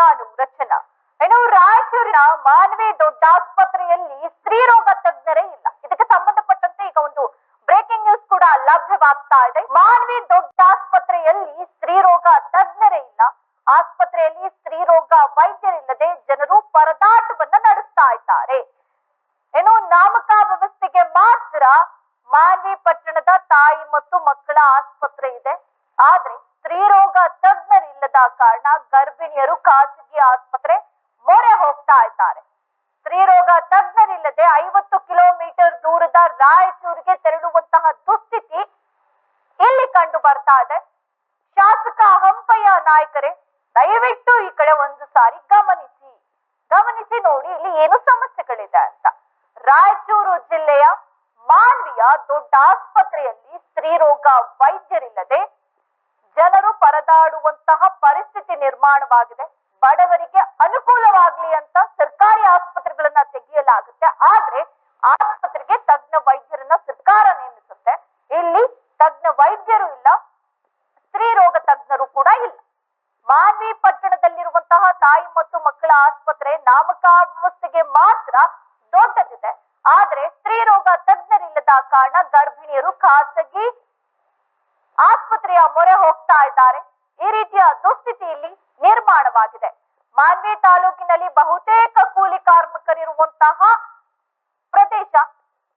ನಾನು ರಚನಾ. ಇನ್ನು ರಾಯಚೂರಿನ ಮಾನವಿ ದೊಡ್ಡ ಆಸ್ಪತ್ರೆಯಲ್ಲಿ ಸ್ತ್ರೀರೋಗ ತಜ್ಞರೇ ಇಲ್ಲ. ಇದಕ್ಕೆ ಸಂಬಂಧಪಟ್ಟಂತೆ ಈಗ ಒಂದು ಬ್ರೇಕಿಂಗ್ ನ್ಯೂಸ್ ಕೂಡ ಲಭ್ಯವಾಗ್ತಾ ಇದೆ. ಮಾನವಿ ದೊಡ್ಡ ಆಸ್ಪತ್ರೆಯಲ್ಲಿ ಸ್ತ್ರೀರೋಗ ತಜ್ಞರೇ ಇಲ್ಲ. ಆಸ್ಪತ್ರೆಯಲ್ಲಿ ಸ್ತ್ರೀರೋಗ ವೈದ್ಯರಿಲ್ಲದೆ ಜನರು ಪರದಾಟವನ್ನ ನಡೆಸ್ತಾ ಇದ್ದಾರೆ. ಏನು ನಾಮಕ ವ್ಯವಸ್ಥೆಗೆ ಮಾತ್ರ ಮಾನ್ವಿ ಪಟ್ಟಣದ ತಾಯಿ ಮತ್ತು ಮಕ್ಕಳ ಆಸ್ಪತ್ರೆ ಇದೆ. ಆದ್ರೆ ಸ್ತ್ರೀರೋಗ ತಜ್ಞರಿಲ್ಲದ ಕಾರಣ ಗರ್ಭಿಣಿಯರು ಖಾಸಗಿ ಆಸ್ಪತ್ರೆ ಮೊರೆ ಹೋಗ್ತಾ ಇದ್ದಾರೆ. ಸ್ತ್ರೀರೋಗ ತಜ್ಞರಿಲ್ಲದೆ ಐವತ್ತು ಕಿಲೋಮೀಟರ್ ದೂರದ ರಾಯಚೂರಿಗೆ ತೆರಳುವಂತಹ ದುಸ್ಥಿತಿ ಇಲ್ಲಿ ಕಂಡು ಬರ್ತಾ ಇದೆ. ಶಾಸಕ ಹಂಪಯ್ಯ ನಾಯಕರೇ, ದಯವಿಟ್ಟು ಈ ಕಡೆ ಒಂದು ಸಾರಿ ಗಮನಿಸಿ. ಗಮನಿಸಿ ನೋಡಿ ಇಲ್ಲಿ ಏನು ಸಮಸ್ಯೆಗಳಿದೆ ಅಂತ. ರಾಯಚೂರು ಜಿಲ್ಲೆಯ ಮಾನ್ವಿಯ ದೊಡ್ಡ ಆಸ್ಪತ್ರೆಯಲ್ಲಿ ಸ್ತ್ರೀರೋಗ ವೈದ್ಯರಿಲ್ಲದೆ ಪರದಾಡುವಂತಹ ಪರಿಸ್ಥಿತಿ ನಿರ್ಮಾಣವಾಗಿದೆ. ಬಡವರಿಗೆ ಅನುಕೂಲವಾಗಲಿ ಅಂತ ಸರ್ಕಾರಿ ಆಸ್ಪತ್ರೆಗಳನ್ನ ತೆಗೆಯಲಾಗುತ್ತೆ. ಆದ್ರೆ ಆಸ್ಪತ್ರೆಗೆ ತಜ್ಞ ವೈದ್ಯರನ್ನ ಸರ್ಕಾರ ನೇಮಿಸುತ್ತೆ. ಇಲ್ಲಿ ತಜ್ಞ ವೈದ್ಯರು ಇಲ್ಲ, ಸ್ತ್ರೀ ರೋಗ ತಜ್ಞರು ಕೂಡ ಇಲ್ಲ. ಮಾನ್ವಿ ಪಟ್ಟಣದಲ್ಲಿರುವಂತಹ ತಾಯಿ ಮತ್ತು ಮಕ್ಕಳ ಆಸ್ಪತ್ರೆ ನಾಮಕಾವಸ್ಥೆಗೆ ಮಾತ್ರ ದೊಡ್ಡದಿದೆ. ಆದ್ರೆ ಸ್ತ್ರೀ ರೋಗ ತಜ್ಞರಿಲ್ಲದ ಕಾರಣ ಗರ್ಭಿಣಿಯರು ಖಾಸಗಿ ಆಸ್ಪತ್ರೆಯ ಮೊರೆ ಹೋಗ್ತಾ ಇದ್ದಾರೆ ಈ ರೀತಿಯ ದುಸ್ಥಿತಿ ಇಲ್ಲಿ ನಿರ್ಮಾಣವಾಗಿದೆ ಮಾನ್ವಿ ತಾಲೂಕಿನಲ್ಲಿ ಬಹುತೇಕ ಕೂಲಿ ಕಾರ್ಮಿಕರಿರುವಂತಹ ಪ್ರದೇಶ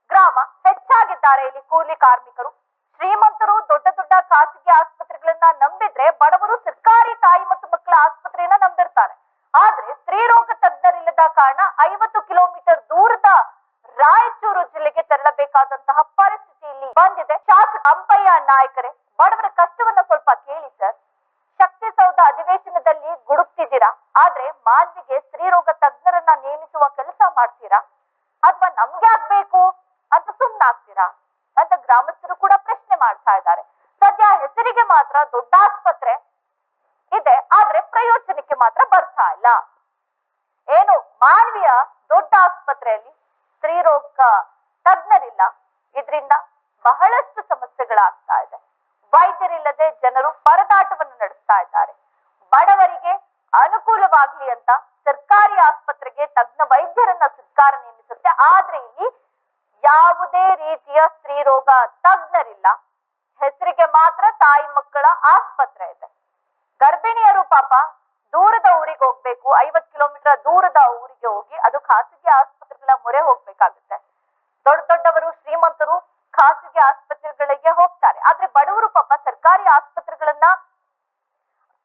ಗ್ರಾಮ ಹೆಚ್ಚಾಗಿದ್ದಾರೆ ಇಲ್ಲಿ ಕೂಲಿ ಕಾರ್ಮಿಕರು. ಶ್ರೀಮಂತರು ದೊಡ್ಡ ದೊಡ್ಡ ಖಾಸಗಿ ಆಸ್ಪತ್ರೆಗಳನ್ನ ನಂಬಿದ್ರೆ ಬಡವರು ಸರ್ಕಾರಿ ತಾಯಿ ಮತ್ತು ಮಕ್ಕಳ ಆಸ್ಪತ್ರೆಯನ್ನ ನಂಬಿರ್ತಾರೆ. ಆದ್ರೆ ಸ್ತ್ರೀರೋಗ ತಜ್ಞರಿಲ್ಲದ ಕಾರಣ ಐವತ್ತು ಕಿಲೋಮೀಟರ್ ದೂರದ ರಾಯಚೂರು ಜಿಲ್ಲೆಗೆ ತೆರಳಬೇಕಾದಂತಹ ಪರಿಸ್ಥಿತಿ ಇಲ್ಲಿ ಬಂದಿದೆ. ಶಾಸಕ ಅಂಪಯ್ಯ ನಾಯಕರೇ ಇಲ್ಲ. ಏನು, ಮಾನವೀಯ ದೊಡ್ಡ ಆಸ್ಪತ್ರೆಯಲ್ಲಿ ಸ್ತ್ರೀರೋಗ ತಜ್ಞರಿಲ್ಲ. ಇದರಿಂದ ಬಹಳಷ್ಟು ಸಮಸ್ಯೆಗಳಾಗ್ತಾ ಇದೆ. ವೈದ್ಯರಿಲ್ಲದೆ ಜನರು ಪರದಾಟವನ್ನು ನಡೆಸ್ತಾ ಇದ್ದಾರೆ. ಬಡವರಿಗೆ ಅನುಕೂಲವಾಗ್ಲಿ ಅಂತ ಸರ್ಕಾರಿ ಆಸ್ಪತ್ರೆಗೆ ತಜ್ಞ ವೈದ್ಯರನ್ನ ಸರ್ಕಾರ ನೇಮಿಸುತ್ತೆ. ಆದ್ರೆ ಇಲ್ಲಿ ಯಾವುದೇ ರೀತಿಯ ಸ್ತ್ರೀರೋಗ ತಜ್ಞರಿಲ್ಲ. ಹೆಸರಿಗೆ ಮಾತ್ರ ತಾಯಿ ಮಕ್ಕಳ ಆಸ್ಪತ್ರೆ ಇದೆ. ಗರ್ಭಿಣಿಯರು ಪಾಪ ದೂರದ ಊರಿಗೆ ಹೋಗ್ಬೇಕು ಐವತ್ ಕಿಲೋಮೀಟರ್ ದೂರದ ಊರಿಗೆ ಹೋಗಿ ಅದು ಖಾಸಗಿ ಆಸ್ಪತ್ರೆಗಳ ಮೊರೆ ಹೋಗ್ಬೇಕಾಗುತ್ತೆ. ದೊಡ್ಡ ದೊಡ್ಡವರು, ಶ್ರೀಮಂತರು ಖಾಸಗಿ ಆಸ್ಪತ್ರೆಗಳಿಗೆ ಹೋಗ್ತಾರೆ. ಆದ್ರೆ ಬಡವರು ಪಾಪ ಸರ್ಕಾರಿ ಆಸ್ಪತ್ರೆಗಳನ್ನ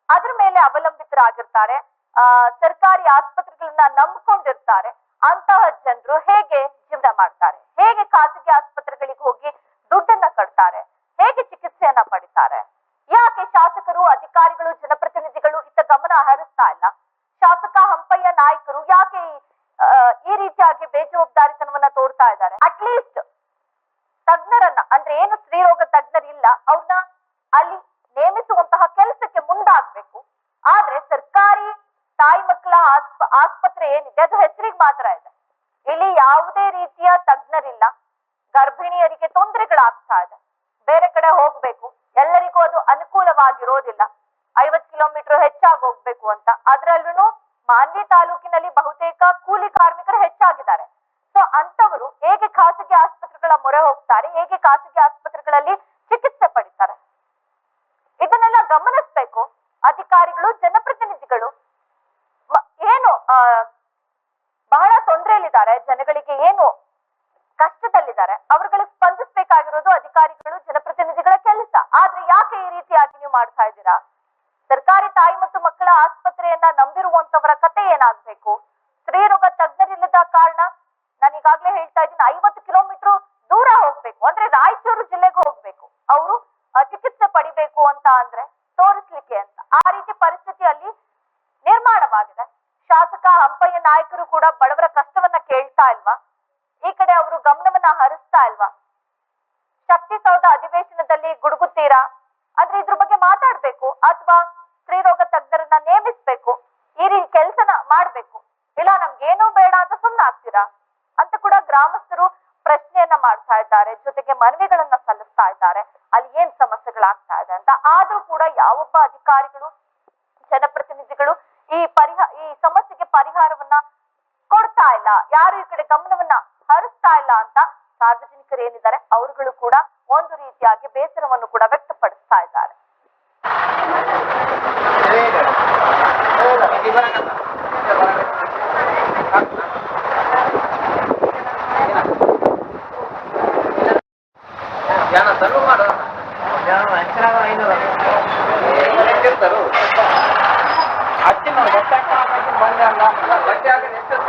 ಅದ್ರ ಮೇಲೆ ಅವಲಂಬಿತರಾಗಿರ್ತಾರೆ. ಆ, ಸರ್ಕಾರಿ ಆಸ್ಪತ್ರೆಗಳನ್ನ ನಂಬ್ಕೊಂಡಿರ್ತಾರೆ. ಅಂತಹ ಜನರು ಹೇಗೆ ಜೀವನ ಮಾಡ್ತಾರೆ? ಹೇಗೆ ಖಾಸಗಿ ಆಸ್ಪತ್ರೆಗಳಿಗೆ ಹೋಗಿ ದುಡ್ಡನ್ನ ಕಟ್ತಾರೆ? ಹೇಗೆ ಚಿಕಿತ್ಸೆಯನ್ನ ಪಡಿತಾರೆ? ಯಾಕೆ ಶಾಸಕರು, ಅಧಿಕಾರಿಗಳು ಇತ್ತ ಗಮನ ಹರಿಸ್ತಾ ಇಲ್ಲ ಅಧಿಕಾರಿಗಳು, ಜನಪ್ರತಿನಿಧಿಗಳು ಏನು ಬಹಳ ತೊಂದರೆಯಲ್ಲಿದ್ದಾರೆ. ಜನಗಳಿಗೆ ಏನು ಕಷ್ಟದಲ್ಲಿದ್ದಾರೆ. ಅವ್ರುಗಳಿಗೆ ಸ್ಪಂದಿಸಬೇಕಾಗಿರೋದು ಅಧಿಕಾರಿಗಳು, ಜನಪ್ರತಿನಿಧಿಗಳ ಕೆಲಸ. ಆದ್ರೆ ಯಾಕೆ ಈ ರೀತಿಯಾಗಿ ನೀವು ಮಾಡ್ತಾ ಇದ್ದೀರಾ? ಸರ್ಕಾರಿ ತಾಯಿ ಮತ್ತು ಮಕ್ಕಳ ಆಸ್ಪತ್ರೆಯನ್ನ ನಂಬಿರುವಂತವರ ಕತೆ ಏನಾಗ್ಬೇಕು? ಸ್ತ್ರೀರೋಗ ತಜ್ಞರಿಲ್ಲದ ಕಾರಣ ನಾನು ಹೇಳ್ತಾ ಇದ್ದೀನಿ ಐವತ್ತು ಕಿಲೋಮೀಟರ್ ದೂರ ಹೋಗ್ಬೇಕು ಅಂದ್ರೆ ರಾಯಚೂರು ಜಿಲ್ಲೆಗೆ ಹೋಗ್ಬೇಕು ಅವರು ಚಿಕಿತ್ಸೆ ಪಡಿಬೇಕು ಅಂತ ಅಂದ್ರೆ ತೋರಿಸ್ಲಿಕ್ಕೆ ಅಂತ ಆ ರೀತಿ ಪರಿಸ್ಥಿತಿ ಅಲ್ಲಿ ನಿರ್ಮಾಣವಾಗಿದೆ ಶಾಸಕ ಹಂಪಯ್ಯ ನಾಯಕರು ಕೂಡ ಬಡವರ ಕೇಳ್ತಾ ಈ ಕಡೆ ಅವರು ಗಮನವನ್ನ ಹರಿಸ್ತಾ ಇಲ್ವಾ ಶಕ್ತಿ ಸೌಧ ಅಧಿವೇಶನದಲ್ಲಿ ಗುಡುಗುತ್ತೀರಾ? ಆದ್ರೆ ಇದ್ರ ಬಗ್ಗೆ ಮಾತಾಡ್ಬೇಕು, ಅಥವಾ ಸ್ತ್ರೀರೋಗ ತಜ್ಞರನ್ನ ನೇಮಿಸ್ಬೇಕು, ಈ ರೀತಿ ಕೆಲಸನ ಮಾಡ್ಬೇಕು. ಇಲ್ಲ, ನಮ್ಗೇನೂ ಬೇಡ ಅಂತ ಸುಮ್ನಾಗ್ತೀರಾ ಅಂತ ಕೂಡ ಗ್ರಾಮಸ್ಥರು ಪ್ರಶ್ನೆಯನ್ನ ಮಾಡ್ತಾ ಇದ್ದಾರೆ, ಜೊತೆಗೆ ಮನವಿಗಳನ್ನ ಸಲ್ಲಿಸ್ತಾ ಇದ್ದಾರೆ. ಅಲ್ಲಿ ಏನ್ ಸಮಸ್ಯೆಗಳಾಗ್ತಾ ಇದೆ ಅಂತ. ಆದ್ರೂ ಕೂಡ ಯಾವೊಬ್ಬ ಅಧಿಕಾರಿಗಳು, ಜನಪ್ರತಿನಿಧಿಗಳು ಈ ಈ ಸಮಸ್ಯೆಗೆ ಪರಿಹಾರವನ್ನ ಕೊಡ್ತಾ ಇಲ್ಲ. ಯಾರು ಈ ಕಡೆ ಗಮನವನ್ನ ಹರಿಸ್ತಾ ಇಲ್ಲ ಅಂತ ಸಾರ್ವಜನಿಕರು ಏನಿದ್ದಾರೆ, ಅವರುಗಳು ಕೂಡ ಒಂದು ರೀತಿಯಾಗಿ ಬೇಸರವನ್ನು ಕೂಡ ವ್ಯಕ್ತಪಡಿಸ್ತಾ ಇದ್ದಾರೆ. ಹಚ್ಚಿ ನೋಡಿ ಬಟ್ಟೆ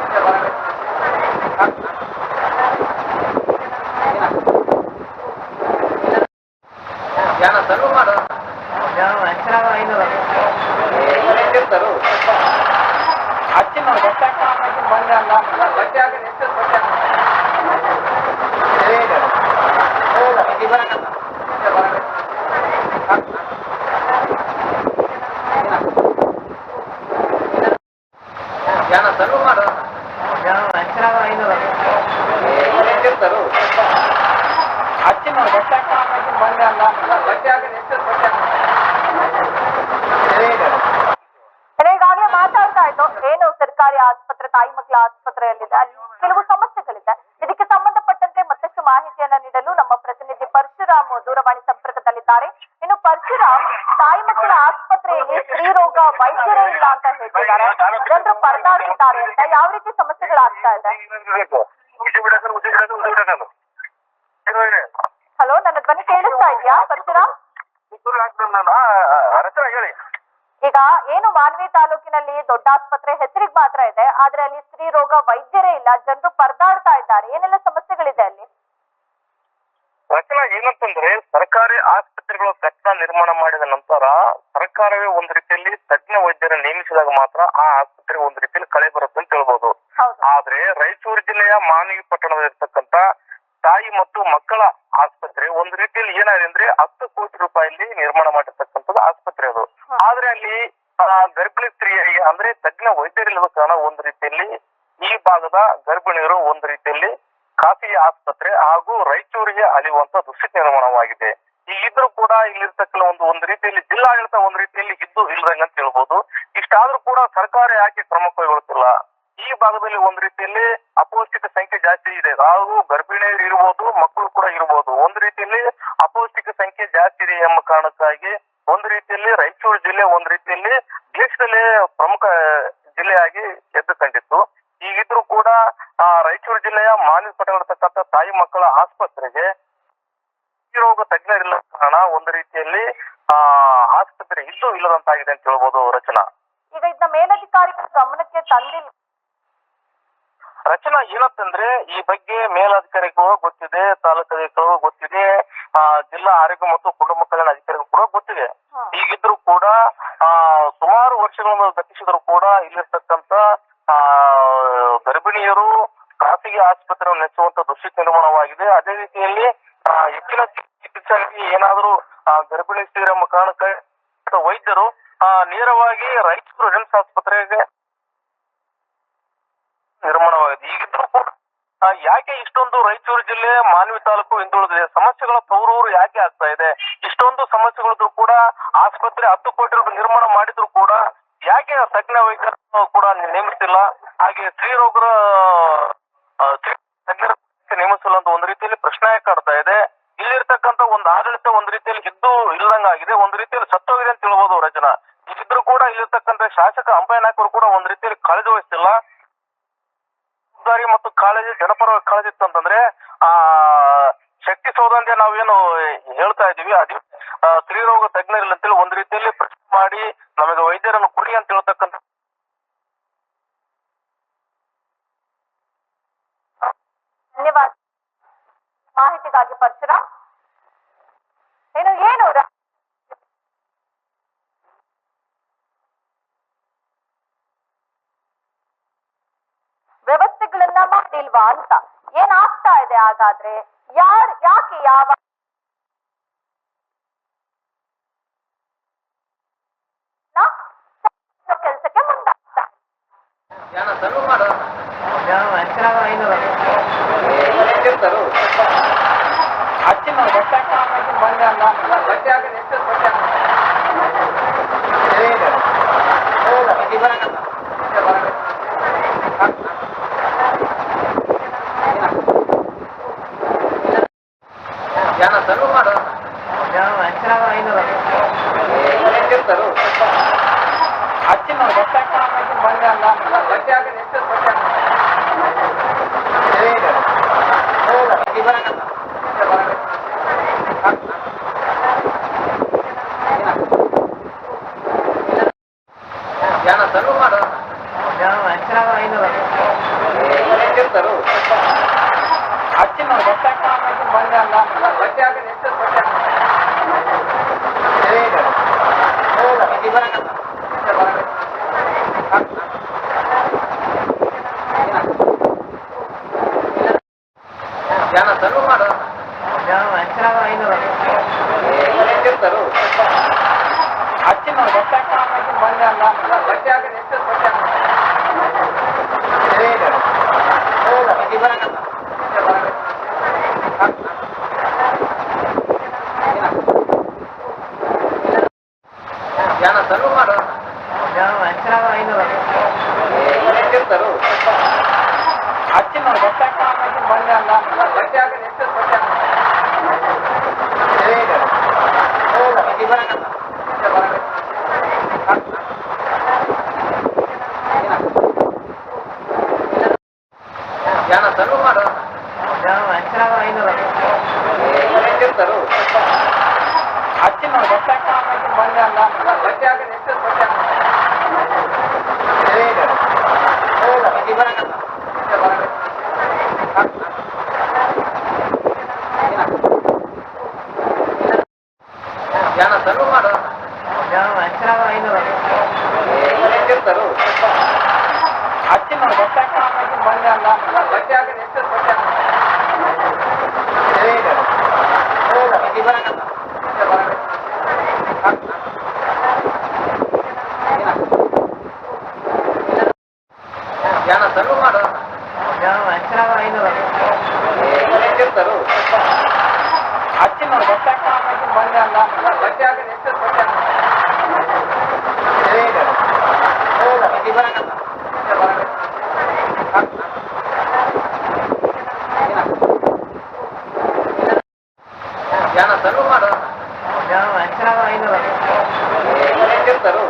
ಎಷ್ಟು ಬಟ್ಟೆ ಜನ ಸಣ್ಣ ಮಾಡು ಹಚ್ಚಿ ನೋಡಿ ಬಟ್ಟೆ ಹಾಕಿ ಬಂದೆ ಅಲ್ಲ ಬಟ್ಟೆ ಹಾಕಿ ಎಷ್ಟು ಬಟ್ಟೆ ಜನ ಸಣ್ಣ ಮಾಡು ಹಚ್ಚಿ ನೋಡಿ ಬಟ್ಟೆ ಹಾಕಿ ಬಂದೆ ಅಲ್ಲ ಬಟ್ಟೆ ಹಾಕಿ ಎಷ್ಟು ಬಟ್ಟೆ ಇನ್ನು ಈಗಾಗಲೇ ಮಾತಾಡ್ತಾ ಇದ್ದು ಏನು ಸರ್ಕಾರಿ ಆಸ್ಪತ್ರೆ ತಾಯಿ ಮಕ್ಕಳ ಆಸ್ಪತ್ರೆಯಲ್ಲಿದೆ. ಅಲ್ಲಿ ಕೆಲವು ಸಮಸ್ಯೆಗಳಿದೆ. ಇದಕ್ಕೆ ಸಂಬಂಧಪಟ್ಟಂತೆ ಮತ್ತಷ್ಟು ಮಾಹಿತಿಯನ್ನ ನೀಡಲು ನಮ್ಮ ಪ್ರತಿನಿಧಿ ಪರಶುರಾಮ್ ದೂರವಾಣಿ ಸಂಪರ್ಕದಲ್ಲಿದ್ದಾರೆ. ಇನ್ನು ಪರಶುರಾಮ್ ತಾಯಿ ಮಕ್ಕಳ ಆಸ್ಪತ್ರೆಯಲ್ಲಿ ಸ್ತ್ರೀರೋಗ ವೈದ್ಯರೇ ಇಲ್ಲ ಅಂತ ಹೇಳ್ತಿದ್ದಾರೆ. ಜನರು ಪರದಾಡ್ತಿದ್ದಾರೆ ಅಂತ ಯಾವ ರೀತಿ ಸಮಸ್ಯೆಗಳಾಗ್ತಾ ಇದೆ? ಹಲೋ ನನ್ನ ಧ್ವನಿ ಕೇಳಿಸ್ತಾ ಇದೆಯಾ ಪರಶುರಾಮ್? ಈಗ ಏನು ಮಾನ್ವಿ ತಾಲೂಕಿನಲ್ಲಿ ದೊಡ್ಡ ಆಸ್ಪತ್ರೆ ಇದೆ ಆದ್ರೆ ಅಲ್ಲಿ ಸ್ತ್ರೀ ರೋಗ ವೈದ್ಯರೇ ಇಲ್ಲ ಜನರು ಪರದಾಡ್ತಾ ಇದ್ದಾರೆ. ಏನೆಲ್ಲ ಸಮಸ್ಯೆಗಳಿದೆ ಅಲ್ಲಿ? ರಚನಾ ಏನಂತಂದ್ರೆ ಸರ್ಕಾರಿ ಆಸ್ಪತ್ರೆಗಳು ಕಟ್ಟಡ ನಿರ್ಮಾಣ ಮಾಡಿದ ನಂತರ ಸರ್ಕಾರವೇ ಒಂದ್ ರೀತಿಯಲ್ಲಿ ತಜ್ಞ ವೈದ್ಯರ ನೇಮಿಸಿದಾಗ ಮಾತ್ರ ಆ ಆಸ್ಪತ್ರೆ ಒಂದ್ ರೀತಿಯಲ್ಲಿ ಕಳೆ ಬರುತ್ತೆ ಅಂತ ಹೇಳ್ಬೋದು. ಆದ್ರೆ ರಾಯಚೂರು ಜಿಲ್ಲೆಯ ಮಾನವಿ ಪಟ್ಟಣದಲ್ಲಿರ್ತಕ್ಕಂತ ತಾಯಿ ಮತ್ತು ಮಕ್ಕಳ ಆಸ್ಪತ್ರೆ ಒಂದ್ ರೀತಿಯಲ್ಲಿ ಏನಾಗಿದೆ ಅಂದ್ರೆ ಹತ್ತು ಕೋಟಿ ರೂಪಾಯಲ್ಲಿ ನಿರ್ಮಾಣ ಮಾಡಿರ್ತಕ್ಕಂಥದ್ದು ಆಸ್ಪತ್ರೆ ಅದು. ಆದ್ರೆ ಅಲ್ಲಿ ಗರ್ಭಿಣಿ ಸ್ತ್ರೀಯರಿಗೆ ಅಂದ್ರೆ ತಜ್ಞ ವೈದ್ಯರಿಲ್ಲದ ಕಾರಣ ಒಂದು ರೀತಿಯಲ್ಲಿ ಈ ಭಾಗದ ಗರ್ಭಿಣಿಯರು ಒಂದು ರೀತಿಯಲ್ಲಿ ಖಾಸಗಿ ಆಸ್ಪತ್ರೆ ಹಾಗೂ ರಾಯಚೂರಿಗೆ ಅಲಿಯುವಂತ ದುಸ್ಥಿತಿ ನಿರ್ಮಾಣವಾಗಿದೆ ಈಗಿದ್ರು ಕೂಡ ಇಲ್ಲಿರ್ತಕ್ಕಂಥ ಒಂದು ಒಂದು ರೀತಿಯಲ್ಲಿ ಜಿಲ್ಲಾಡಳಿತ ಒಂದು ರೀತಿಯಲ್ಲಿ ಇದ್ದು ಇಲ್ದಂಗ ಅಂತ ಹೇಳ್ಬೋದು. ಇಷ್ಟಾದ್ರೂ ಕೂಡ ಸರ್ಕಾರ ಯಾಕೆ ಕ್ರಮ ಕೈಗೊಳ್ಳುತ್ತಿಲ್ಲ? ಈ ಭಾಗದಲ್ಲಿ ಒಂದು ರೀತಿಯಲ್ಲಿ ಅಪೌಷ್ಟಿಕ ಸಂಖ್ಯೆ ಜಾಸ್ತಿ ಇದೆ. ಹಾಗೂ ಗರ್ಭಿಣಿಯರು ಇರ್ಬೋದು, ಮಕ್ಕಳು ಕೂಡ ಇರ್ಬೋದು. ಒಂದು ರೀತಿಯಲ್ಲಿ ಅಪೌಷ್ಟಿಕ ಸಂಖ್ಯೆ ಜಾಸ್ತಿ ಇದೆ ಎಂಬ ಕಾರಣಕ್ಕಾಗಿ ಒಂದು ರೀತಿಯಲ್ಲಿ ರಾಯಚೂರು ಜಿಲ್ಲೆ ಒಂದ್ ರೀತಿಯಲ್ಲಿ ದೇಶದಲ್ಲೇ ಪ್ರಮುಖ ಜಿಲ್ಲೆಯಾಗಿ ಎದ್ದು ಕಂಡಿತ್ತು. ಈಗಿದ್ರು ಕೂಡ ರಾಯಚೂರು ಜಿಲ್ಲೆಯ ಪಟ್ಟಣತಕ್ಕಂಥ ತಾಯಿ ಮಕ್ಕಳ ಆಸ್ಪತ್ರೆಗೆ ರೋಗ ತಜ್ಞರಿಲ್ಲ ಕಾರಣ ಒಂದು ರೀತಿಯಲ್ಲಿ ಆ ಆಸ್ಪತ್ರೆ ಇಲ್ಲೂ ಇಲ್ಲದಂತಾಗಿದೆ ಅಂತ ಹೇಳ್ಬೋದು ರಚನಾ. ಈಗ ಇದನ್ನ ಮೇಲಧಿಕಾರಿಗಳ ಗಮನಕ್ಕೆ ತಂದಿಲ್ಲ. ರಚನಾ ಏನಂತಂದ್ರೆ ಈ ಬಗ್ಗೆ ಮೇಲಧಿಕಾರಿಗಳು ಗೊತ್ತಿದೆ ತಾಲೂಕು ಅಧಿಕಾರಿಗಳು ಗೊತ್ತಿದೆ ಆ ಜಿಲ್ಲಾ ಆರೋಗ್ಯ ಮತ್ತು ಕುಟುಂಬ ಕಲ್ಯಾಣ ಅಧಿಕಾರಿಗಳು ಕೂಡ ಗೊತ್ತಿದೆ ಹ್ಮ್. ಈಗಿದ್ರು ಕೂಡ ಆ ಸುಮಾರು ವರ್ಷಗಳನ್ನು ಘಟಿಸಿದ್ರು ಕೂಡ ಇಲ್ಲಿರ್ತಕ್ಕಂತ ಆ ಗರ್ಭಿಣಿಯರು ಖಾಸಗಿ ಆಸ್ಪತ್ರೆಯನ್ನು ನೆಚ್ಚುವಂತ ದೃಶ್ಯ ನಿರ್ಮಾಣವಾಗಿದೆ ಅದೇ ರೀತಿಯಲ್ಲಿ ಆ, ಹೆಚ್ಚಿನ ಚಿಕಿತ್ಸೆಗಾಗಿ ಏನಾದರೂ ಗರ್ಭಿಣಿ ಎಂಬ ಕಾರಣಕ್ಕೆ ವೈದ್ಯರು ಆ, ನೇರವಾಗಿ ರಾಯಚೂರು ರಿಮ್ಸ್ ಆಸ್ಪತ್ರೆಗೆ ನಿರ್ಮಾಣವಾಗಿದೆ ಈಗಿದ್ರು ಕೂಡ ಆ, ಯಾಕೆ ಇಷ್ಟೊಂದು ರಾಯಚೂರು ಜಿಲ್ಲೆ ಮಾನ್ವಿ ತಾಲೂಕು ಹಿಂದುಳಿದಿದೆ ಸಮಸ್ಯೆಗಳ ತವರೂರು ಯಾಕೆ ಆಗ್ತಾ ಇದೆ. ಇಷ್ಟೊಂದು ಸಮಸ್ಯೆಗಳಿದ್ರು ಕೂಡ ಆಸ್ಪತ್ರೆ ಹತ್ತು ಕೋಟಿ ರೂಪಾಯಿ ನಿರ್ಮಾಣ ಮಾಡಿದ್ರು ಕೂಡ ಯಾಕೆ ತಜ್ಞ ವೈದ್ಯರನ್ನು ಕೂಡ ನೇಮಿಸ್ತಿಲ್ಲ? ಹಾಗೆ ಸ್ತ್ರೀರೋಗರ ಆ, ಪ್ರಶ್ನೆಗಳನ್ನ ಮಾಡಿಲ್ವಾ ಅಂತ. ಏನಾಗ್ತಾ ಇದೆ ಹಾಗಾದ್ರೆ? ಯಾರ್ ಯಾಕೆ ಯಾವ ಕೆಲಸಕ್ಕೆ ಮುಂದಾಗ್ತಾ. ಬಟ್ಟೆ ಇವಾಗ ಧ್ಯಾನ ಸರ್ವ ಮಾಡೋಣ ಹೆಂಗಿರ್ತಾರು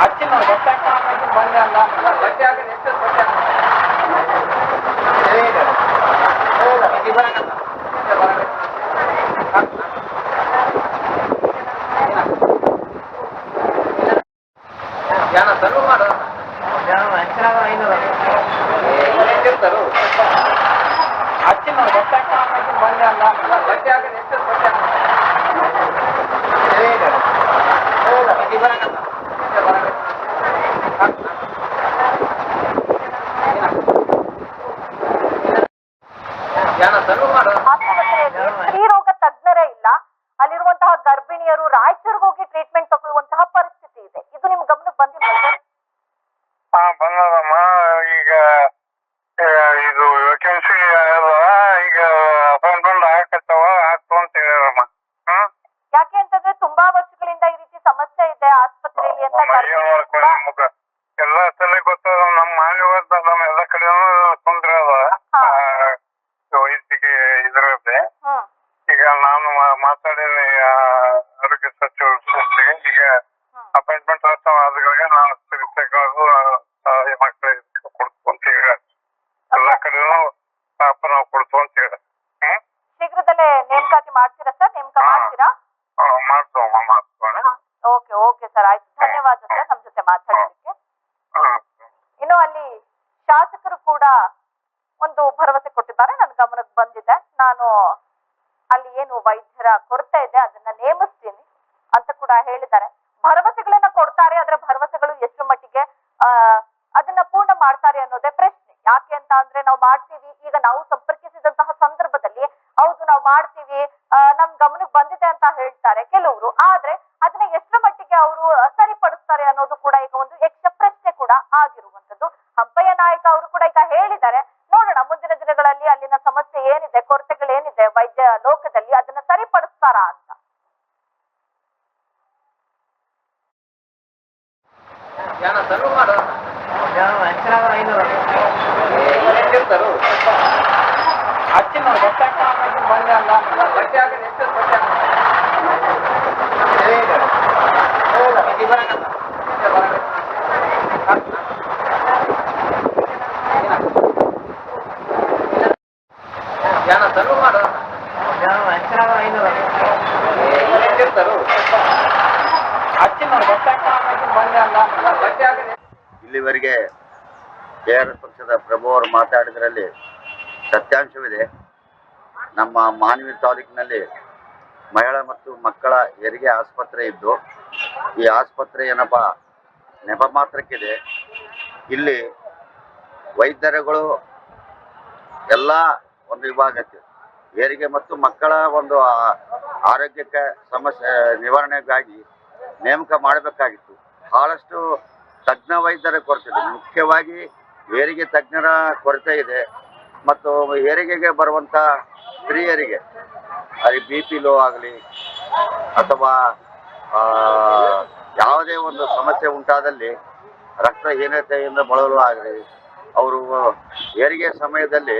ಅಚ್ಚಿ ನಾವು ಬಟ್ಟೆ ಬಂದೆ ಅಲ್ಲ. ಬಟ್ಟೆ ಹಾಕಿದ್ರೆ ಎಷ್ಟು ಬಟ್ಟೆ ಬರಗಲ್ಲ ಬರಗಲ್ಲ ರಾಯಚೂರ್ಗ ಓಕೆ ಓಕೆ ಸರ್ ಆಯ್ತು. ಧನ್ಯವಾದ ಸರ್ ನಮ್ ಜೊತೆ ಮಾತಾಡೋದಕ್ಕೆ ಇನ್ನು ಅಲ್ಲಿ ಶಾಸಕರು ಕೂಡ ಒಂದು ಭರವಸೆ ಕೊಟ್ಟಿದ್ದಾರೆ. ನನ್ನ ಗಮನಕ್ಕೆ ಬಂದಿದೆ. ನಾನು ಅಲ್ಲಿ ಏನು ವೈದ್ಯರ ಕೊರತೆ ಇದೆ ಅದನ್ನ ನೇಮಿಸ್ತೀನಿ ಅಂತ ಕೂಡ ಹೇಳಿದ್ದಾರೆ. ಭರವಸೆಗಳನ್ನ ಕೊಡ್ತಾರೆ ಅದರ ಭರವಸೆಗಳು ಎಷ್ಟು ಮಟ್ಟಿಗೆ ಅದನ್ನ ಪೂರ್ಣ ಮಾಡ್ತಾರೆ ಅನ್ನೋದೇ ಪ್ರಶ್ನೆ. ಯಾಕೆ ಅಂತ ಅಂದ್ರೆ ನಾವು ಮಾಡ್ತೀವಿ. ಈಗ ನಾವು ಸಂಪರ್ಕಿಸಿದಂತಹ ಸಂದರ್ಭದಲ್ಲಿ ಹೌದು ನಾವು ಮಾಡ್ತೀವಿ. ನಮ್ ಗಮನಕ್ಕೆ ಬಂದಿದೆ ಅಂತ ಹೇಳ್ತಾರೆ ಕೆಲವರು. ಆದ್ರೆ ತರು ಮಾಡ ಹೇಳ್ತಿರ್ತಾರು ಅಚ್ಚಿ ನಾವು ಬಟ್ಟೆ ಬಂದೆ ಅಲ್ಲ ಬಟ್ಟೆ ಹಾಕಿದ್ರೆ ಎಷ್ಟು ಬಟ್ಟೆ ಬರಂಗಲ್ಲ ಧ್ಯಾನ ತರು ಮಾಡೋಣ ಇಲ್ಲಿವರೆಗೆ ಕೆ ಆರ್ ಎಸ್ ಪಕ್ಷದ ಪ್ರಭು ಅವರು ಮಾತಾಡಿದ್ರಲ್ಲಿ ಸತ್ಯಾಂಶವಿದೆ. ನಮ್ಮ ಮಾನವಿ ತಾಲೂಕಿನಲ್ಲಿ ಮಹಿಳಾ ಮತ್ತು ಮಕ್ಕಳ ಹೆರಿಗೆ ಆಸ್ಪತ್ರೆ ಇದ್ದು, ಈ ಆಸ್ಪತ್ರೆ ಏನಪ್ಪ, ನೆಪ ಮಾತ್ರಕ್ಕಿದೆ. ಇಲ್ಲಿ ವೈದ್ಯರುಗಳು ಎಲ್ಲ ಒಂದು ವಿಭಾಗಕ್ಕೆ, ಹೆರಿಗೆ ಮತ್ತು ಮಕ್ಕಳ ಒಂದು ಆರೋಗ್ಯಕ್ಕೆ ಸಮಸ್ಯೆ, ನಿವಾರಣೆಗಾಗಿ ನೇಮಕ ಮಾಡಬೇಕಾಗಿತ್ತು. ಬಹಳಷ್ಟು ತಜ್ಞ ವೈದ್ಯರ ಕೊರತೆ ಇದೆ. ಮುಖ್ಯವಾಗಿ ಹೆರಿಗೆ ತಜ್ಞರ ಕೊರತೆ ಇದೆ ಮತ್ತು ಹೆರಿಗೆಗೆ ಬರುವಂಥ ಸ್ತ್ರೀಯರಿಗೆ, ಅಲ್ಲಿ ಬಿ ಪಿ ಲೋ ಆಗಲಿ ಅಥವಾ ಯಾವುದೇ ಒಂದು ಸಮಸ್ಯೆ ಉಂಟಾದಲ್ಲಿ ರಕ್ತಹೀನತೆಯಿಂದ ಬಳಲು ಆಗಲಿ, ಅವರು ಹೆರಿಗೆ ಸಮಯದಲ್ಲಿ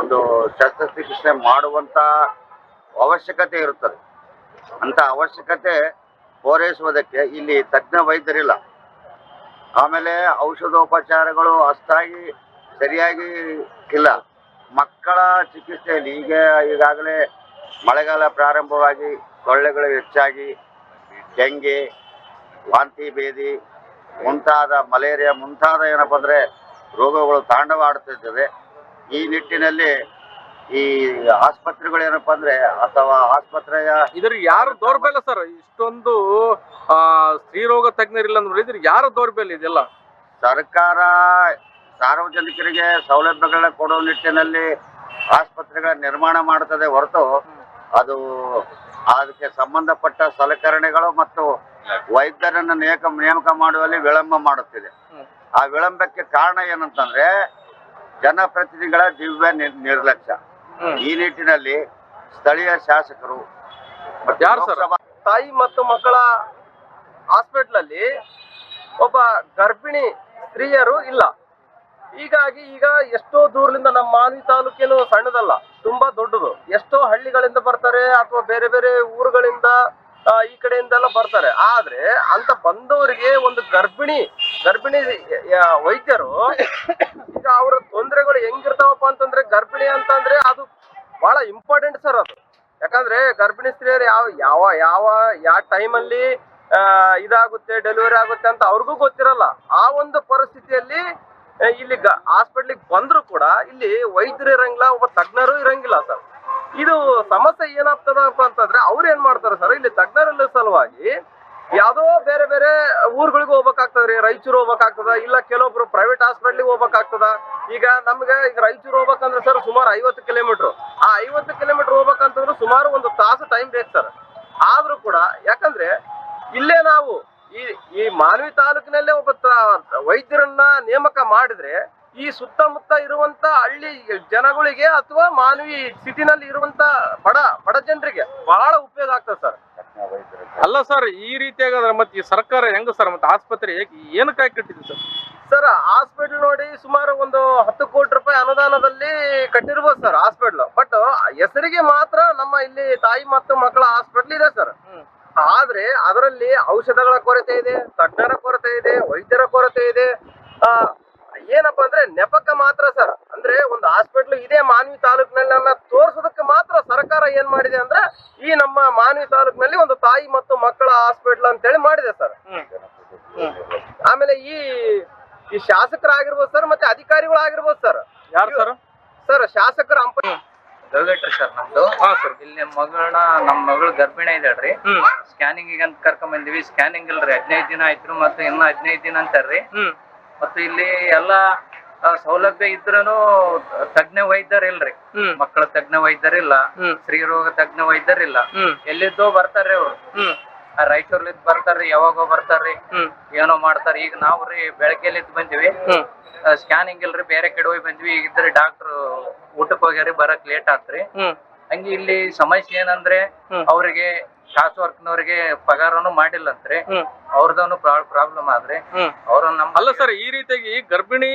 ಒಂದು ಶಸ್ತ್ರಚಿಕಿತ್ಸೆ ಮಾಡುವಂಥ ಅವಶ್ಯಕತೆ ಇರುತ್ತದೆ. ಅಂತ ಅವಶ್ಯಕತೆ ಪೂರೈಸುವುದಕ್ಕೆ ಇಲ್ಲಿ ತಜ್ಞ ವೈದ್ಯರಿಲ್ಲ. ಆಮೇಲೆ ಔಷಧೋಪಚಾರಗಳು ಅಷ್ಟಾಗಿ ಸರಿಯಾಗಿ ಇಲ್ಲ. ಮಕ್ಕಳ ಚಿಕಿತ್ಸೆಯಲ್ಲಿ ಈಗ ಈಗಾಗಲೇ ಮಳೆಗಾಲ ಪ್ರಾರಂಭವಾಗಿ ಸೊಳ್ಳೆಗಳು ಹೆಚ್ಚಾಗಿ ಡೆಂಗಿ ವಾಂತಿ ಭೇದಿ, ಮುಂತಾದ ಮಲೇರಿಯಾ ಮುಂತಾದ ಏನಪ್ಪ ಅಂದರೆ ರೋಗಗಳು ತಾಂಡವಾಡುತ್ತಿದ್ದಾವೆ ಈ ನಿಟ್ಟಿನಲ್ಲಿ ಈ ಆಸ್ಪತ್ರೆಗಳು ಏನಪ್ಪ ಅಂದ್ರೆ ಅಥವಾ ಆಸ್ಪತ್ರೆಯ ಇದ್ರ ಯಾರು ದೌರ್ಬಲ್ಯ ಸರ್. ಇಷ್ಟೊಂದು ಆ ಸ್ತ್ರೀರೋಗ ತಜ್ಞರಿಲ್ಲ ಅಂದ್ರೆ ಇದ್ರ ಯಾರು ದೌರ್ಬಲ್ಯ ಇದೆಲ್ಲ? ಸರ್ಕಾರ ಸಾರ್ವಜನಿಕರಿಗೆ ಸೌಲಭ್ಯಗಳನ್ನ ಕೊಡೋ ನಿಟ್ಟಿನಲ್ಲಿ ಆಸ್ಪತ್ರೆಗಳ ನಿರ್ಮಾಣ ಮಾಡುತ್ತದೆ ಹೊರತು ಅದು ಅದಕ್ಕೆ ಸಂಬಂಧಪಟ್ಟ ಸಲಕರಣೆಗಳು ಮತ್ತು ವೈದ್ಯರನ್ನು ನೇಮಕ ನೇಮಕ ಮಾಡುವಲ್ಲಿ ವಿಳಂಬ ಮಾಡುತ್ತಿದೆ. ಆ ವಿಳಂಬಕ್ಕೆ ಕಾರಣ ಏನಂತಂದ್ರೆ ಜನಪ್ರತಿನಿಧಿಗಳ ದಿವ್ಯ ನಿರ್- ನಿರ್ಲಕ್ಷ್ಯ. ಈ ನಿಟ್ಟಿನಲ್ಲಿ ಸ್ಥಳೀಯ ಶಾಸಕರು? ತಾಯಿ ಮತ್ತು ಮಕ್ಕಳ ಹಾಸ್ಪಿಟಲ್ ಅಲ್ಲಿ ಒಬ್ಬ ಗರ್ಭಿಣಿ ಸ್ತ್ರೀಯರು ಇಲ್ಲ ಹೀಗಾಗಿ ಈಗ ಎಷ್ಟೋ ದೂರದಿಂದ ನಮ್ಮ ಮಾನ್ವಿ ತಾಲೂಕೇನು ಸಣ್ಣದಲ್ಲ ತುಂಬಾ ದೊಡ್ಡದು ಎಷ್ಟೋ ಹಳ್ಳಿಗಳಿಂದ ಬರ್ತಾರೆ ಅಥವಾ ಬೇರೆ ಬೇರೆ ಊರುಗಳಿಂದ ಈ ಕಡೆಯಿಂದೆಲ್ಲ ಬರ್ತಾರೆ. ಆದ್ರೆ ಅಂತ ಬಂದವರಿಗೆ ಒಂದು ಗರ್ಭಿಣಿ ಗರ್ಭಿಣಿ ವೈದ್ಯರು, ಈಗ ಅವರ ತೊಂದರೆಗಳು ಹೆಂಗಿರ್ತಾವಪ್ಪ ಅಂತಂದ್ರೆ ಗರ್ಭಿಣಿ ಅಂತಂದ್ರೆ ಅದು ಬಹಳ ಇಂಪಾರ್ಟೆಂಟ್ ಸರ್ ಅದು. ಯಾಕಂದ್ರೆ ಗರ್ಭಿಣಿ ಸ್ತ್ರೀಯರು ಯಾವ ಯಾವ ಯಾವ ಯಾವ ಟೈಮಲ್ಲಿ ಇದಾಗುತ್ತೆ ಡೆಲಿವರಿ ಆಗುತ್ತೆ ಅಂತ ಅವ್ರಿಗೂ ಗೊತ್ತಿರಲ್ಲ. ಆ ಒಂದು ಪರಿಸ್ಥಿತಿಯಲ್ಲಿ ಇಲ್ಲಿ ಹಾಸ್ಪಿಟ್ಲಿಗೆ ಬಂದ್ರು ಕೂಡ ಇಲ್ಲಿ ವೈದ್ಯರು ಇರಂಗಿಲ್ಲ, ಒಬ್ಬ ತಜ್ಞರು ಇರಂಗಿಲ್ಲ ಸರ್ ಇದು ಸಮಸ್ಯೆ ಏನಾಗ್ತದಪ್ಪ ಅಂತಂದ್ರೆ ಅವ್ರು ಏನ್ ಮಾಡ್ತಾರೆ ಸರ್? ಇಲ್ಲಿ ತಜ್ಞರಿಲ್ಲ ಸಲುವಾಗಿ ಯಾವ್ದೋ ಬೇರೆ ಬೇರೆ ಊರುಗಳಿಗೆ ಹೋಗ್ಬೇಕಾಗ್ತದ್ರಿ. ರಾಯಚೂರು ಹೋಗ್ಬೇಕಾಗ್ತದ, ಇಲ್ಲ ಕೆಲವೊಬ್ರು ಪ್ರೈವೇಟ್ ಹಾಸ್ಪಿಟ್ಲಿಗೆ ಹೋಗ್ಬೇಕಾಗ್ತದ. ಈಗ ನಮ್ಗೆ ಈಗ ರಾಯಚೂರು ಹೋಗ್ಬೇಕಂದ್ರೆ ಸರ್ ಸುಮಾರು ಐವತ್ತು ಕಿಲೋಮೀಟರ್ ಆ ಐವತ್ತು ಕಿಲೋಮೀಟರ್ ಹೋಗ್ಬೇಕಂತಂದ್ರೆ ಸುಮಾರು ಒಂದು ತಾಸು ಟೈಮ್ ಬೇಕು ಸರ್. ಆದ್ರೂ ಕೂಡ ಯಾಕಂದ್ರೆ ಇಲ್ಲೇ ನಾವು ಈ ಈ ಮಾನವಿ ತಾಲೂಕಿನಲ್ಲೇ ಒಬ್ಬ ವೈದ್ಯರನ್ನ ನೇಮಕ ಮಾಡಿದ್ರೆ ಈ ಸುತ್ತಮುತ್ತ ಇರುವಂತ ಹಳ್ಳಿ ಜನಗಳಿಗೆ ಅಥವಾ ಮಾನವಿ ಸಿಟಿನಲ್ಲಿ ಇರುವಂತ ಬಡ ಬಡ ಜನರಿಗೆ ಬಹಳ ಉಪಯೋಗ ಆಗ್ತದೆ ಸರ್. ಅಲ್ಲ ಸರ್ ಈ ರೀತಿಯಾಗಾದ್ರೆ ಮತ್ತೆ ಈ ಸರ್ಕಾರ ಹೆಂಗ ಸರ್ ಮತ್ತೆ ಆಸ್ಪತ್ರೆ ಏನಕ್ಕೆ ಕಟ್ಟಿದೆ ಸರ್? ಸರ್ ಹಾಸ್ಪಿಟಲ್ ನೋಡಿ ಸುಮಾರು ಒಂದು ಹತ್ತು ಕೋಟಿ ರೂಪಾಯಿ ಅನುದಾನದಲ್ಲಿ ಕಟ್ಟಿರ್ಬೋದು ಸರ್ ಹಾಸ್ಪಿಟಲ್ ಬಟ್ ಹೆಸರಿಗೆ ಮಾತ್ರ ನಮ್ಮ ಇಲ್ಲಿ ತಾಯಿ ಮತ್ತು ಮಕ್ಕಳ ಹಾಸ್ಪಿಟಲ್ ಇದೆ ಸರ್. ಆದ್ರೆ ಅದರಲ್ಲಿ ಔಷಧಗಳ ಕೊರತೆ ಇದೆ ತಜ್ಞರ ಕೊರತೆ ಇದೆ ವೈದ್ಯರ ಕೊರತೆ ಇದೆ ಆ, ಏನಪ್ಪಾ ಅಂದ್ರೆ ನೆಪಕ್ಕೆ ಮಾತ್ರ ಸರ್. ಅಂದ್ರೆ ಒಂದು ಹಾಸ್ಪಿಟ್ಲ್ ಇದೇ ಮಾನ್ವಿ ತಾಲೂಕಿನಲ್ಲಿ ತೋರಿಸೋದಕ್ಕೆ ತೋರ್ಸೋದಕ್ಕೆ ಮಾತ್ರ ಸರ್ಕಾರ ಏನ್ ಮಾಡಿದೆ ಅಂದ್ರೆ ಈ ನಮ್ಮ ಮಾನವಿ ತಾಲೂಕಿನಲ್ಲಿ ಒಂದು ತಾಯಿ ಮತ್ತು ಮಕ್ಕಳ ಹಾಸ್ಪಿಟ್ಲ್ ಅಂತೇಳಿ ಮಾಡಿದೆ ಸರ್. ಆಮೇಲೆ ಈ ಈ ಶಾಸಕರಾಗಿರ್ಬೋದು ಸರ್ ಮತ್ತೆ ಅಧಿಕಾರಿಗಳಾಗಿರ್ಬೋದು ಸರ್. ಯಾರು ಸರ್? ಸರ್ ಶಾಸಕರ ಸರ್ ನಮ್ದು. ಇಲ್ಲಿ ಮಗಳನ್ನ ನಮ್ಮ ಮಗಳು ಗರ್ಭಿಣಿ ಇದ್ದಾಳ್ರಿ. ಸ್ಕ್ಯಾನಿಂಗ್ ಅಂತ ಕರ್ಕೊಂಡ್ ಬಂದಿವಿ. ಸ್ಕ್ಯಾನಿಂಗ್ ಇಲ್ರಿ. ಹದಿನೈದು ದಿನ ಆಯ್ತು ಮತ್ತೆ ಇನ್ನ ಹದಿನೈದು ದಿನ ಅಂತಾರ್ರಿ. ಮತ್ತೆ ಇಲ್ಲಿ ಎಲ್ಲ ಸೌಲಭ್ಯ ಇದ್ರೂ ತಜ್ಞ ವೈದ್ಯರಿಲ್ರಿ ಮಕ್ಕಳ ತಜ್ಞ ವೈದ್ಯರಿಲ್ಲ ಸ್ತ್ರೀ ಸ್ತ್ರೀರೋಗ ತಜ್ಞ ವೈದ್ಯರಿಲ್ಲ ಎಲ್ಲಿದ್ದೋ ಬರ್ತಾರ್ರಿ ಅವ್ರು. ರಾಯಚೂರ್ಲಿದ್ ಬರ್ತಾರ್ರಿ ಯಾವಾಗೋ ಬರ್ತಾರ್ರಿ. ಏನೋ ಮಾಡ್ತಾರ. ಈಗ ನಾವು ರೀ ಬೆಳಗ್ಗೆಲಿದ್ ಬಂದಿವಿ ಸ್ಕ್ಯಾನಿಂಗ್ ಇಲ್ರಿ ಬೇರೆ ಕಡೆ ಹೋಗಿ ಬಂದ್ವಿ. ಈಗ ಇದ್ರಿ ಡಾಕ್ಟರ್ ಊಟಕ್ಕೆ ಹೋಗ್ಯಾರಿ ಬರಕ್ ಲೇಟ್ ಆತ್ರಿ. ಹಂಗೆ ಇಲ್ಲಿ ಸಮಸ್ಯೆ ಏನಂದ್ರೆ. ಅವ್ರಿಗೆ ಕಾಸು ವರ್ಕ್ನವರಿಗೆ ಪಗಾರನು ಮಾಡಿಲ್ಲಂತ್ರಿ. ಅವ್ರದನು ಪ್ರಾಬ್ಲಮ್ ಆದ್ರಿ ಅವ್ರ ನಮ್ಮ ಅಲ್ಲ ಸರ್ ಈ ರೀತಿಯಾಗಿ ಗರ್ಭಿಣಿ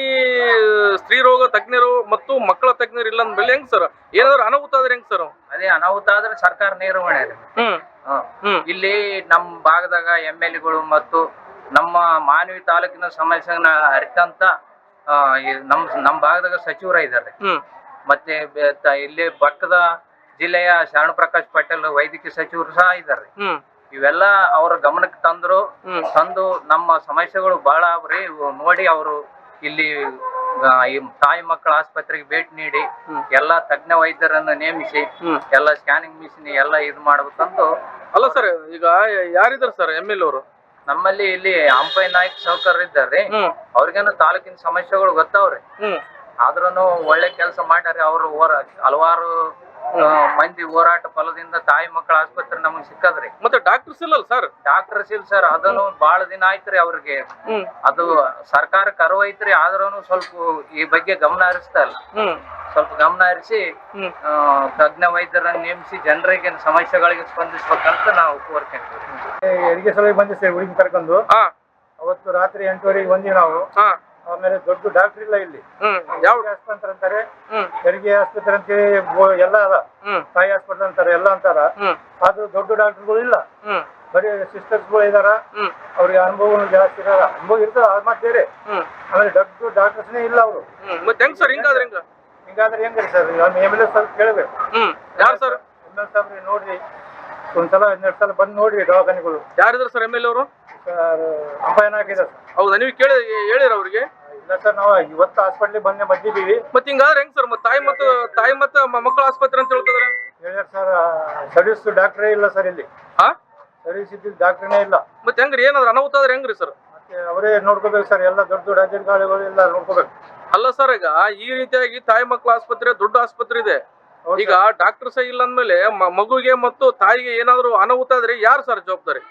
ಸ್ತ್ರೀ ರೋಗ ತಜ್ಞರು ಮತ್ತು ಮಕ್ಕಳ ತಜ್ಞರು ಇಲ್ಲ ಅಂದ್ಮೇಲೆ ಹೆಂಗ್ ಸರ್? ಏನಾದ್ರು ಅನಾಹುತ ಆದ್ರೆ ಹೆಂಗ್ ಸರ್? ಅದೇ ಅನಾಹುತ ಆದ್ರೆ ಸರ್ಕಾರ ನಿರ್ವಹಣೆ ಇಲ್ಲಿ ನಮ್ಮ ಭಾಗದಾಗ ಎಂ ಎಲ್ ಎಗಳು ಮತ್ತು ನಮ್ಮ ಮಾನವಿ ತಾಲೂಕಿನ ಸಮಸ್ಯೆ ಅರಿತಂತ ನಮ್ ನಮ್ಮ ಭಾಗದಾಗ ಸಚಿವರ ಇದ್ದಾರೆ. ಮತ್ತೆ ಇಲ್ಲಿ ಪಕ್ಕದ ಜಿಲ್ಲೆಯ ಶರಣ ಪ್ರಕಾಶ್ ಪಟೇಲ್ ವೈದ್ಯಕೀಯ ಸಚಿವರು ಸಹ ಇದ್ದಾರೆ. ಇವೆಲ್ಲ ಅವ್ರ ಗಮನಕ್ಕೆ ತಂದ್ರು. ತಂದು ನಮ್ಮ ಸಮಸ್ಯೆಗಳು ಬಹಳ ಅವ್ರಿ ಇವು ನೋಡಿ ಅವರು ಇಲ್ಲಿ ಆ, ಈ ತಾಯಿ ಮಕ್ಕಳ ಆಸ್ಪತ್ರೆಗೆ ಭೇಟಿ ನೀಡಿ ಎಲ್ಲ ತಜ್ಞ ವೈದ್ಯರನ್ನ ನೇಮಿಸಿ. ಎಲ್ಲ ಸ್ಕ್ಯಾನಿಂಗ್ ಮಿಷಿನ್ ಎಲ್ಲ ಇದು ಮಾಡ್ಬೇಕಂದು ಅಲ್ಲ ಸರ್ ಈಗ ಯಾರಿದ್ದಾರೆ ಸರ್ ಎಂ ಎಲ್ ಅವರು? ನಮ್ಮಲ್ಲಿ ಇಲ್ಲಿ ಹಂಪೈ ನಾಯ್ಕ ಸಹಕಾರ ಇದ್ದಾರೆ. ಹ್ಮ್. ಅವ್ರಿಗೇನು ತಾಲೂಕಿನ ಸಮಸ್ಯೆಗಳು ಗೊತ್ತವ್ರಿ. ಹ್ಮ್. ಆದ್ರೂನು ಒಳ್ಳೆ ಕೆಲಸ ಮಾಡ್ಯಾರ ಅವರು ಹೋರ ಹಲವಾರು ಮಂದಿ ಹೋರಾಟ ಫಲದಿಂದ ತಾಯಿ ಮಕ್ಕಳ ಆಸ್ಪತ್ರೆ ನಮಗ್ ಸಿಕ್ಕದ್ರಿ. ಮತ್ತೆ ಡಾಕ್ಟರ್ಸ್ ಇಲ್ಲ ಸರ್ ಡಾಕ್ಟರ್ಸ್ ಇಲ್ಲ ಸರ್ ಅದನ್ನು ಬಹಳ ದಿನ ಆಯ್ತ್ರಿ ಅವ್ರಿಗೆ. ಅದು ಸರ್ಕಾರ ಕರು ಐತ್ರಿ ಆದ್ರೂನು ಸ್ವಲ್ಪ ಈ ಬಗ್ಗೆ ಗಮನ ಹರಿಸ್ತಾ ಇಲ್ಲ. ಸ್ವಲ್ಪ ಗಮನ ಹರಿಸಿ ತಜ್ಞ ವೈದ್ಯರನ್ನು ನೇಮಿಸಿ ಜನರಿಗೆ ಸಮಸ್ಯೆಗಳಿಗೆ ಸ್ಪಂದಿಸ್ಬೇಕಂತ ನಾವು ಕೋರ್ಕೊಂತೀವಿ ಹೆರಿಗೆ ಸಲುವಾಗಿ ಬಂದಿ ಸರ್ ಹುಡುಗಿ ಕರ್ಕೊಂಡು ಅವತ್ತು ರಾತ್ರಿ ಎಂಟುವರೆಗೆ ಬಂದಿವಿ ನಾವು. ಆಮೇಲೆ ದೊಡ್ಡ ಡಾಕ್ಟರ್ ಇಲ್ಲ ಇಲ್ಲಿ. ಯಾವ ಆಸ್ಪತ್ರೆ ಅಂತಾರೆ. ತೆರಿಗೆ ಹೆರಿಗೆ ಆಸ್ಪತ್ರೆ ಅಂತ ಎಲ್ಲ ಅದ. ತಾಯಿ ಆಸ್ಪತ್ರೆ ಅಂತಾರೆ ಎಲ್ಲ ಅಂತಾರ. ಅದು ದೊಡ್ಡ ಡಾಕ್ಟರ್ಗಳು ಇಲ್ಲ. ಬರೀ ಸಿಸ್ಟರ್ಸ್ಗಳು ಇದಾರ ಅವ್ರಿಗೆ ಅನುಭವನು ಜಾಸ್ತಿ ಇರಲ್ಲ ಅನುಭವ ಇರ್ತದ ಅದ್ ಮತ್ತೆ ಬೇರೆ. ಆಮೇಲೆ ದೊಡ್ಡ ಡಾಕ್ಟರ್ಸ್ನೇ ಇಲ್ಲ ಅವರು. ಹ್ಮ್. ಮತ್ತೆ ಹೆಂಗ್ ಸರ್? ಹಿಂಗಾದ್ರೆ ಹೆಂಗ? ಹಿಂಗಾದ್ರೆ ಹೆಂಗ್ರಿ ಸರ್? ಎಂ ಎಲ್ ಎ ಸ್ವಲ್ಪ ಕೇಳಬೇಕು. ಯಾರು ಸರ್? ಎಂ ಎಲ್ ಸಾಬ್ರಿ ನೋಡ್ರಿ. ಒಂದ್ಸಲ ಹನ್ನೆರಡು ಸಲ ಬಂದು ನೋಡ್ರಿ ದವಾಖಾನೆಗಳು. ಯಾರಿದ್ರು ಸರ್ ಎಂ ಎಲ್ ಅವರು? ಸರ್ ಅಪಾಯನ ಸರ್. ಹೌದಾ? ನೀವು ಕೇಳಿ ಹೇಳಿರ ಅವ್ರಿಗೆ? ಇಲ್ಲ ಸರ್ ನಾವು ಇವತ್ತು ಹಾಸ್ಪಿಟ್ಲಿಗೆ ಬಂದೆ ಬಂದಿದ್ದೀವಿ. ಮತ್ತೆ ಹಿಂಗಾದ್ರೆ ಹೆಂಗ್ ಸರ್? ಮತ್ತೆ ತಾಯಿ ಮತ್ತು ತಾಯಿ ಮತ್ತು ಮಕ್ಕಳ ಆಸ್ಪತ್ರೆ ಅಂತ ಹೇಳ್ತಿದಾರೆ? ಹೇಳ್ಯಾರ ಸರ್ ಸರ್ವಿಸ್ ಡಾಕ್ಟ್ರೇ ಇಲ್ಲ ಸರ್ ಇಲ್ಲಿ. ಹಾ ಸರ್ವಿಸ್ ಇದ್ದಿದ್ದು ಡಾಕ್ಟ್ರನೇ ಇಲ್ಲ. ಮತ್ತೆ ಹೆಂಗ್ರಿ? ಏನಾದ್ರು ಅನಾಹುತ ಆದ್ರೆ ಹೆಂಗ್ರಿ ಸರ್? ಮತ್ತೆ ಅವರೇ ನೋಡ್ಕೋಬೇಕು ಸರ್ ಎಲ್ಲ ದೊಡ್ಡ ದೊಡ್ಡ ಅಧಿಕಾರಿಗಳು ಎಲ್ಲ ನೋಡ್ಕೋಬೇಕು. ಅಲ್ಲ ಸರ್ ಈಗ ಈ ರೀತಿಯಾಗಿ ತಾಯಿ ಮಕ್ಕಳ ಆಸ್ಪತ್ರೆ ದೊಡ್ಡ ಆಸ್ಪತ್ರೆ ಇದೆ. ಹೌದು ಈಗ ಡಾಕ್ಟರ್ಸ್ ಇಲ್ಲ ಅಂದ್ಮೇಲೆ ಮ- ಮಗುಗೆ ಮತ್ತು ತಾಯಿಗೆ ಏನಾದ್ರು ಅನಾಹುತ ಆದ್ರೆ ಯಾರು ಸರ್ ಜವಾಬ್ದಾರಿ?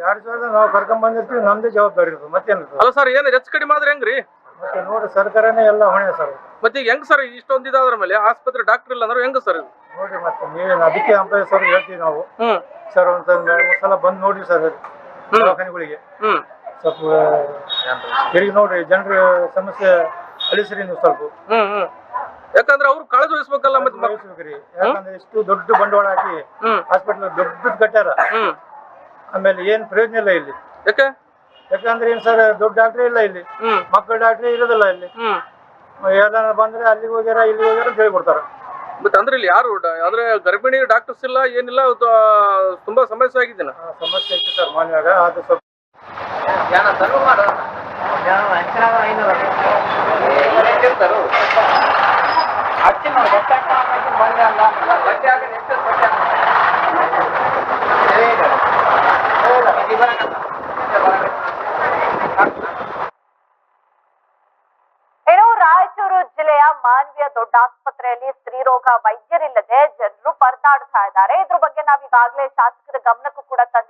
ಎರಡು ಸಾವಿರದ ನಾವು ಕರ್ಕೊಂಡ್ ಬಂದಿರ್ತೀವಿ ನಮ್ದೇ ಜವಾಬ್ದಾರಿ ಇರ್ತದೆ ಮತ್ತೇನು ಅಲ್ಲ ಸರ್ ಏನು ಹೆಚ್ಚು ಕಡಿಮೆ ಆದ್ರೆ ಹೆಂಗ್ರಿ? ಮತ್ತೆ ನೋಡಿ ಸರ್ಕಾರನೇ ಎಲ್ಲ ಹೊಣೆ ಸರ್. ಮತ್ತೆ ಈಗ ಹೆಂಗ್ ಸರ್ ಇಷ್ಟೊಂದು ಇದಾದ್ರ ಮೇಲೆ? ಆಸ್ಪತ್ರೆ ಡಾಕ್ಟರ್ ಇಲ್ಲ ಅಂದ್ರೆ ಹೆಂಗ್ ಸರ್ ಇದು? ನೋಡಿ ಮತ್ತೆ ನೀವೇನು ಅದಕ್ಕೆ ಅಂಪೈರ್ ಸರ್ ಹೇಳ್ತೀವಿ ನಾವು? ಹ್ಮ್. ಸರ್ ಒಂದ್ ಸಲ ಎರಡು ಮೂರು ಸಲ ಬಂದು ನೋಡ್ರಿ ಸರ್ ದವಾಖಾನೆಗಳಿಗೆ. ಹ್ಮ್. ಸ್ವಲ್ಪ ತಿರುಗಿ ನೋಡ್ರಿ ಜನರ ಸಮಸ್ಯೆ ಅಳಿಸ್ರಿ ನೀವು ಸ್ವಲ್ಪ. ಹ್ಮ್ ಹ್ಮ್. ಯಾಕಂದ್ರೆ ಅವ್ರು ಕಾಳಜಿ ವಹಿಸ್ಬೇಕಲ್ಲ ಮತ್ತೆ ಮಕ್- ವಹಿಸ್ಬೇಕ್ರಿ. ಯಾಕಂದ್ರೆ ಇಷ್ಟು ದೊಡ್ಡ ಬಂಡವಾಳ ಹಾಕಿ ಹ್ಮ್. ಹಾಸ್ಪಿಟಲ್ ದೊಡ್ಡದ್ ಕಟ್ಟಾರ ಹ್ಮ್. ಆಮೇಲೆ ಏನ್ ಪ್ರಯೋಜನ ಇಲ್ಲ ಇಲ್ಲಿ. ಯಾಕೆ? ಯಾಕಂದ್ರೆ ಏನ್ ಸರ್ ದೊಡ್ಡ ಡಾಕ್ಟರ್ ಇಲ್ಲ ಇಲ್ಲಿ. ಹ್ಮ್. ಮಕ್ಕಳ ಡಾಕ್ಟ್ರೇ ಇರೋದಿಲ್ಲ ಇಲ್ಲಿ. ಹ್ಮ್. ಎಲ್ಲ ಬಂದ್ರೆ ಅಲ್ಲಿಗೆ ಹೋಗ್ಯಾರ ಇಲ್ಲಿ ಹೋಗ್ಯಾರ ಅಂತ ಹೇಳ್ಬಿಡ್ತಾರ ಮತ್ತೆ ಅಂದ್ರೆ ಇಲ್ಲಿ ಯಾರು ಡ- ಅಂದ್ರೆ ಗರ್ಭಿಣಿ ಡಾಕ್ಟರ್ಸ್ ಇಲ್ಲ ಏನಿಲ್ಲ ಅದು, ಆ, ತುಂಬಾ ಸಮಸ್ಯೆ ಆಗಿದ್ದೀನ ಆ, ಸಮಸ್ಯೆ ಐತೆ ಸರ್ ಮಾನ್ಯವಾಗ ಅದು ಸ್ವಲ್ಪ ಇನ್ನು ರಾಯಚೂರು ಜಿಲ್ಲೆಯ ಮಾನ್ವಿಯ ದೊಡ್ಡ ಆಸ್ಪತ್ರೆಯಲ್ಲಿ ಸ್ತ್ರೀರೋಗ ವೈದ್ಯರಿಲ್ಲದೆ ಜನರು ಪರದಾಡ್ತಾ ಇದ್ದಾರೆ. ಇದ್ರ ಬಗ್ಗೆ ನಾವು ಈಗಾಗಲೇ ಶಾಸಕರ ಗಮನಕ್ಕೂ ಕೂಡ ತಂದಿದ್ದೀವಿ.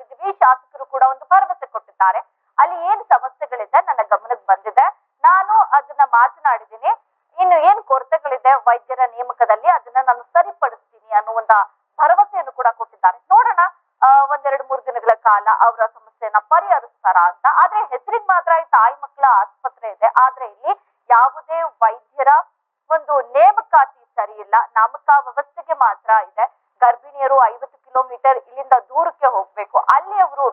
ಅವರ ಸಮಸ್ಯೆಯನ್ನ ಪರಿಹರಿಸ್ತಾರ ಅಂತ. ಆದ್ರೆ ಹೆಸರಿಗೆ ಮಾತ್ರ ಈ ತಾಯಿ ಮಕ್ಕಳ ಆಸ್ಪತ್ರೆ ಇದೆ. ಆದ್ರೆ ಇಲ್ಲಿ ಯಾವುದೇ ವೈದ್ಯರ ಒಂದು ನೇಮಕಾತಿ ಸರಿ ಇಲ್ಲ. ನಾಮಕ ವ್ಯವಸ್ಥೆಗೆ ಮಾತ್ರ ಇದೆ. ಗರ್ಭಿಣಿಯರು ಐವತ್ತು ಕಿಲೋಮೀಟರ್ ಇಲ್ಲಿಂದ ದೂರಕ್ಕೆ ಹೋಗ್ಬೇಕು. ಅಲ್ಲಿ ಅವರು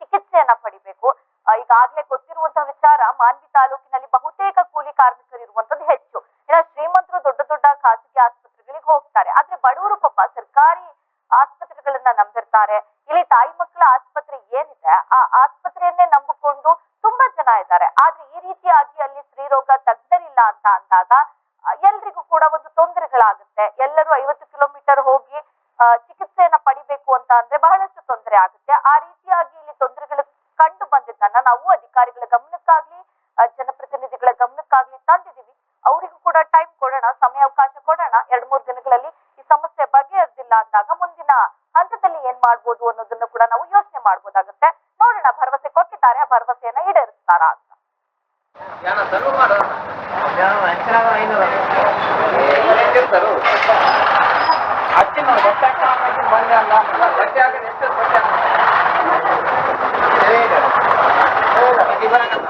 ಚಿಕಿತ್ಸೆಯನ್ನ ಪಡಿಬೇಕು. ಈಗಾಗಲೇ ಗೊತ್ತಿರುವಂತಹ ವಿಚಾರ ಮಾನ್ವಿ ತಾಲೂಕಿನಲ್ಲಿ ಬಹುತೇಕ ಕೂಲಿ ಕಾರ್ಮಿಕರು ಇರುವಂತದ್ದು ಹೆಚ್ಚು. ಇನ್ನು ಶ್ರೀಮಂತರು ದೊಡ್ಡ ದೊಡ್ಡ ಖಾಸಗಿ ಆಸ್ಪತ್ರೆಗಳಿಗೆ ಹೋಗ್ತಾರೆ. ಆದ್ರೆ ಬಡವರು ಪಾಪ ಸರ್ಕಾರಿ ಆಸ್ಪತ್ರೆಗಳನ್ನ ನಂಬಿರ್ತಾರೆ. ಇಲ್ಲಿ ತಾಯಿ ಮಕ್ಕಳ ಆಸ್ಪತ್ರೆ ಏನಿದೆ, ಆ ಆಸ್ಪತ್ರೆಯನ್ನೇ ನಂಬಿಕೊಂಡು ತುಂಬಾ ಜನ ಇದ್ದಾರೆ. ಆದ್ರೆ ಈ ರೀತಿಯಾಗಿ ಅಲ್ಲಿ ಸ್ತ್ರೀರೋಗ ತಜ್ಞರಿಲ್ಲ ಅಂತ ಅಂದಾಗ ಎಲ್ರಿಗೂ ಕೂಡ ಒಂದು ತೊಂದರೆಗಳಾಗುತ್ತೆ. ಎಲ್ಲರೂ ಐವತ್ತು ಕಿಲೋಮೀಟರ್ ಹೋಗಿ ಚಿಕಿತ್ಸೆಯನ್ನ ಪಡಿಬೇಕು ಅಂತ ಅಂದ್ರೆ ಬಹಳಷ್ಟು ತೊಂದರೆ ಆಗುತ್ತೆ. ಆ ರೀತಿಯಾಗಿ ಇಲ್ಲಿ ತೊಂದರೆಗಳು ಕಂಡು ಬಂದಿದ್ದನ್ನ ನಾವು ಅಧಿಕಾರಿಗಳ ಗಮನಕ್ಕಾಗ್ಲಿ ಜನಪ್ರತಿನಿಧಿಗಳ ಗಮನಕ್ಕಾಗ್ಲಿ ತಂದಿದೀವಿ ಅವರಿಗೂ ಕೂಡ ಟೈಮ್ ಕೊಡೋಣ, ಸಮಯಾವಕಾಶ ಕೊಡೋಣ. ಎರಡ್ ಮೂರು ದಿನಗಳಲ್ಲಿ ಈ ಸಮಸ್ಯೆ ಬಗೆಹರಿದಿಲ್ಲ ಅಂದಾಗ ಮುಂದಿನ ಹಂತದಲ್ಲಿ ಏನ್ ಮಾಡ್ಬೋದು ಅನ್ನೋದನ್ನ ಕೂಡ ನಾವು ಯೋಚನೆ ಪ್ರಯತ್ನ ಮಾಡಬಹುದಾಗುತ್ತೆ ನೋಡೋಣ ಭರವಸೆ ಕೊಟ್ಟಿದ್ದಾರೆ ಆ ಭರವಸೆಯನ್ನ ಈಡೇರಿಸ್ತಾರ ಅಂತ. ಬಟ್ಟೆ